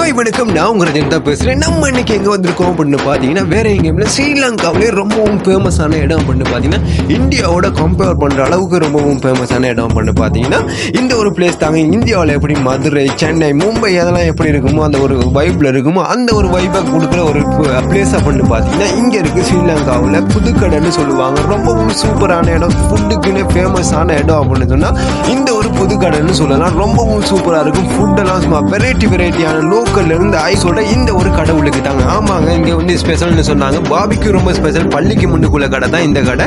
Hi வணக்கம். நான் உங்க ரஜன் தான் பேசுகிறேன் நம்ம இன்னைக்கு எங்கே வந்திருக்கோம் அப்படின்னு பார்த்தீங்கன்னா வேற எங்கேயும் ஸ்ரீலங்காவிலே ரொம்பவும் ஃபேமஸான இடம் அப்படின்னு பார்த்தீங்கன்னா இந்தியாவோட கம்பேர் பண்ணுற அளவுக்கு ரொம்பவும் ஃபேமஸான இடம் அப்படின்னு பார்த்தீங்கன்னா இந்த ஒரு பிளேஸ் தாங்க. இந்தியாவில் எப்படி மதுரை சென்னை மும்பை அதெல்லாம் எப்படி இருக்குமோ அந்த ஒரு வைப்பில் இருக்குமோ அந்த ஒரு வைப்பை கொடுக்குற ஒரு பிளேஸ் அப்படின்னு பார்த்தீங்கன்னா இங்கே இருக்குது ஸ்ரீலங்காவில். புதுக்கடைன்னு சொல்லுவாங்க. ரொம்பவும் சூப்பரான இடம். ஃபுட்டுக்குன்னே ஃபேமஸான இடம் அப்படின்னு சொன்னால் இந்த ஒரு புதுக்கடைன்னு சொல்லலாம். ரொம்பவும் சூப்பராக இருக்கும். ஃபுட்டெல்லாம் சும்மா வெரைட்டி வெரைட்டியான லோ லோக்கல்ல இருந்து ஐஸோட இந்த ஒரு கடை உள்ளுக்கிட்டாங்க. ஆமாங்க இங்கே வந்து ஸ்பெஷல்னு சொன்னாங்க. பாபிக்கு ரொம்ப ஸ்பெஷல் பள்ளிக்கு முன்னுக்குள்ள கடை தான் இந்த கடை.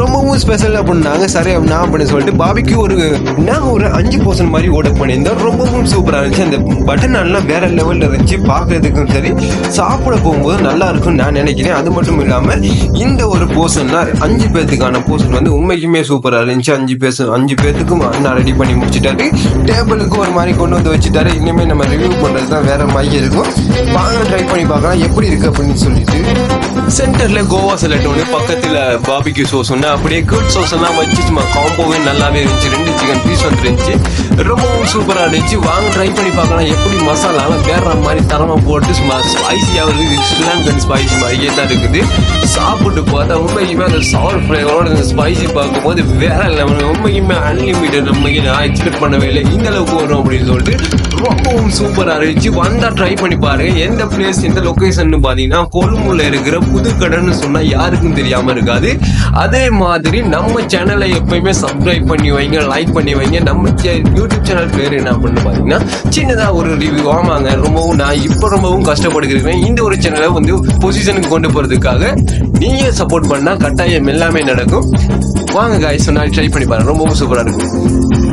ரொம்பவும் ஸ்பெஷல் அப்படின்னாங்க. சரி நான் அப்படின்னு சொல்லிட்டு பாபிக்கு ஒரு நான் ஒரு அஞ்சு போர்ஷன் மாதிரி ஆர்டர் பண்ணியிருந்தேன். ரொம்பவும் சூப்பராக இருந்துச்சு. அந்த பட்டன் எல்லாம் வேற லெவலில் இருந்துச்சு பார்க்கறதுக்கும் சரி சாப்பிட போகும்போது நல்லா இருக்கும்னு நான் நினைக்கிறேன். அது மட்டும் இல்லாமல் இந்த ஒரு போர்ஷன்னா அஞ்சு பேர்த்துக்கான போர்ஷன் வந்து உண்மைக்குமே சூப்பராக இருந்துச்சு. அஞ்சு பேர் அஞ்சு பேர்த்துக்கும் நான் ரெடி பண்ணி முடிச்சிட்டாரு. டேபிளுக்கு ஒரு மாதிரி கொண்டு வந்து வச்சுட்டாரு. இனிமேல் நம்ம ரிவ்யூ பண்ணுறது தான் வேற மாதிரி இருக்கும். வாங்க ட்ரை பண்ணி பார்க்கலாம். எப்படி இருக்கு அப்படின்னு சொல்லிட்டு. சென்டர்ல கோவா செலட் ஒன்று பக்கத்தில் பாபிக்யூ சோஸ் ஒன்று அப்படியே கர்ட் சோஸ் எல்லாம் வச்சு சும்மா காம்போவே நல்லாவே இருந்துச்சு. ரெண்டு சிக்கன் பீஸ் வந்துருந்துச்சு ரொம்பவும் சூப்பராக இருந்துச்சு. வாங்க ட்ரை பண்ணி பார்க்கலாம். எப்படி மசாலாலாம் வேற மாதிரி தரமாக போட்டு சும்மா ஸ்பைசியாக இருக்குது ஸ்ரீலங்கன் ஸ்பைசி மாதிரியே தான் இருக்குது. சாப்பிட்டு பார்த்தா உண்மைக்குமே அந்த சால்ட் ஃப்ளேவரோட அந்த ஸ்பைசி பார்க்கும்போது வேற லெவல் உண்மைக்குமே அன்லிமிட்டட் நம்ம நான் எக்ஸ்பெக்ட் பண்ணவே இல்லை. இந்த அளவுக்கு வரும் அப்படின்னு சொல்லிட்டு ரொம்பவும் சூப்பராக இருந்துச்சு. வந்தா ட்ரை பண்ணி பாருங்க எந்த பிளேஸ் எந்த லொக்கேஷன் பார்த்தீங்கன்னா கொழும்புல இருக்கிற புது புதுக்கடைன்னு சொன்னா யாருக்கும் தெரியாம இருக்காது. அதே மாதிரி நம்ம சேனலை எப்பயுமே சப்ஸ்கிரைப் பண்ணி வைங்க லைக் பண்ணி வைங்க. நம்ம யூடியூப் சேனல் பேர் என்ன அப்படின்னு பார்த்தீங்கன்னா சின்னதா ஒரு ரிவ்யூ ஆமாங்க ரொம்பவும் நான் இப்போ ரொம்பவும் கஷ்டப்படுகிறேன். இந்த ஒரு சேனலை வந்து பொசிஷனுக்கு கொண்டு போறதுக்காக நீங்க சப்போர்ட் பண்ணா கட்டாயம் எல்லாமே நடக்கும். வாங்க காய்ஸ் நான் ட்ரை பண்ணி பாருங்க ரொம்பவும் சூப்பரா இருக்கும்